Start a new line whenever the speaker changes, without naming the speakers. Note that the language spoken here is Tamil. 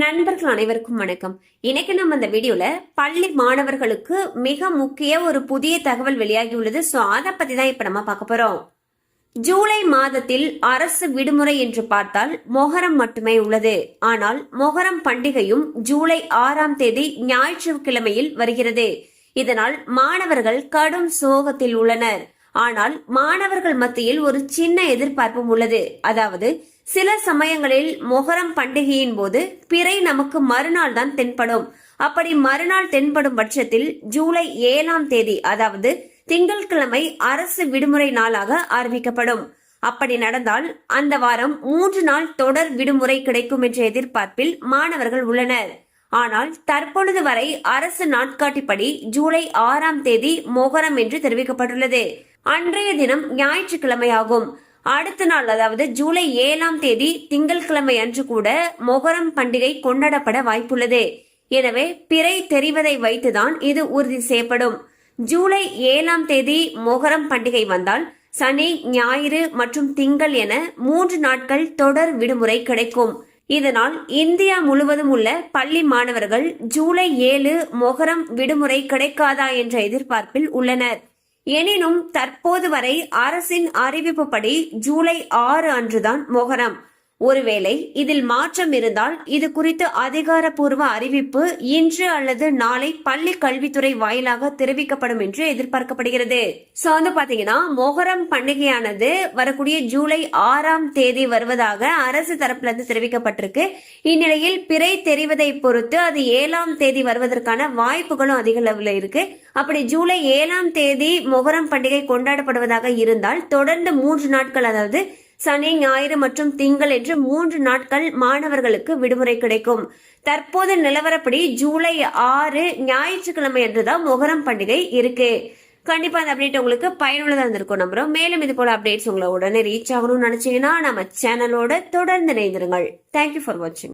நண்பர்கள் அனைவருக்கும் வணக்கம். இன்னைக்கு நம்ம இந்த வீடியோல பள்ளி மாணவர்களுக்கு மிக முக்கிய ஒரு புதிய தகவல் வெளியாகியுள்ளது. சோ அதை பத்தி தான் இப்ப நம்ம பார்க்க போறோம். ஜூலை மாதத்தில் அரசு விடுமுறை என்று பார்த்தால் மொஹரம் மட்டுமே உள்ளது. ஆனால் மொஹரம் பண்டிகையும் ஜூலை ஆறாம் தேதி ஞாயிற்றுக்கிழமையில் வருகிறது. இதனால் மாணவர்கள் கடும் சோகத்தில் உள்ளனர். ஆனால் மாணவர்கள் மத்தியில் ஒரு சின்ன எதிர்பார்ப்பும் உள்ளது. அதாவது சில சமயங்களில் மொஹரம் பண்டிகையின் போது பிறை நமக்கு மறுநாள் தான் தென்படும். அப்படி மறுநாள் தென்படும் பட்சத்தில் ஜூலை ஏழாம் தேதி அதாவது திங்கட்கிழமை அரசு விடுமுறை நாளாக அறிவிக்கப்படும். அப்படி நடந்தால் அந்த வாரம் மூன்று நாள் தொடர் விடுமுறை கிடைக்கும் என்ற எதிர்பார்ப்பில் மாணவர்கள் உள்ளனர். ஆனால் தற்பொழுது வரை அரசு நாட்காட்டிப்படி ஜூலை ஆறாம் தேதி மொஹரம் என்று தெரிவிக்கப்பட்டுள்ளது. அன்றைய தினம் ஞாயிற்றுக்கிழமையாகும். அடுத்த நாள் அதாவது ஜூலை ஏழாம் தேதி திங்கட்கிழமை அன்று கூட மொகரம் பண்டிகை கொண்டாடப்பட வாய்ப்புள்ளது. எனவே பிறை தெரிவதை வைத்துதான் இது உறுதி செய்யப்படும். ஜூலை ஏழாம் தேதி மொகரம் பண்டிகை வந்தால் சனி ஞாயிறு மற்றும் திங்கள் என மூன்று நாட்கள் தொடர் விடுமுறை கிடைக்கும். இதனால் இந்தியா முழுவதும் உள்ள பள்ளி மாணவர்கள் ஜூலை ஏழு மொகரம் விடுமுறை கிடைக்காதா என்ற எதிர்பார்ப்பில் உள்ளனர். எனினும் தற்போது வரை அரசின் அறிவிப்புப்படி ஜூலை ஆறு அன்றுதான் மொஹரம் ஒருவேளை இதில் மாற்றம் இருந்தால் இது குறித்து அதிகாரப்பூர்வ அறிவிப்பு இன்று அல்லது நாளை பள்ளி கல்வித்துறை வாயிலாக தெரிவிக்கப்படும் என்று எதிர்பார்க்கப்படுகிறது. சோ வந்து பாத்தீங்கன்னா மொஹரம் பண்டிகையானது வரக்கூடிய ஜூலை ஆறாம் தேதி வருவதாக அரசு தரப்புல இருந்து தெரிவிக்கப்பட்டிருக்கு. இந்நிலையில் பிறை தெரிவதை பொறுத்து அது ஏழாம் தேதி வருவதற்கான வாய்ப்புகளும் அதிக அளவில் இருக்கு. அப்படி ஜூலை ஏழாம் தேதி மொஹரம் பண்டிகை கொண்டாடப்படுவதாக இருந்தால் தொடர்ந்து மூன்று நாட்கள் அதாவது சனி ஞாயிறு மற்றும் திங்கள் என்று மூன்று நாட்கள் மாணவர்களுக்கு விடுமுறை கிடைக்கும். தற்போது நிலவரப்படி ஜூலை ஆறு ஞாயிற்றுக்கிழமை என்றுதான் மொகரம் பண்டிகை இருக்கு. கண்டிப்பா அந்த அப்டேட் உங்களுக்கு பயனுள்ளதா இருந்திருக்கும் நம்புறோம். மேலும் இது போல அப்டேட்ஸ் உங்களை உடனே ரீச் ஆகணும்னு நினைச்சீங்கன்னா நம்ம சேனலோட தொடர்ந்து இணைந்திருங்கள். தேங்க்யூ ஃபார் வாட்சிங்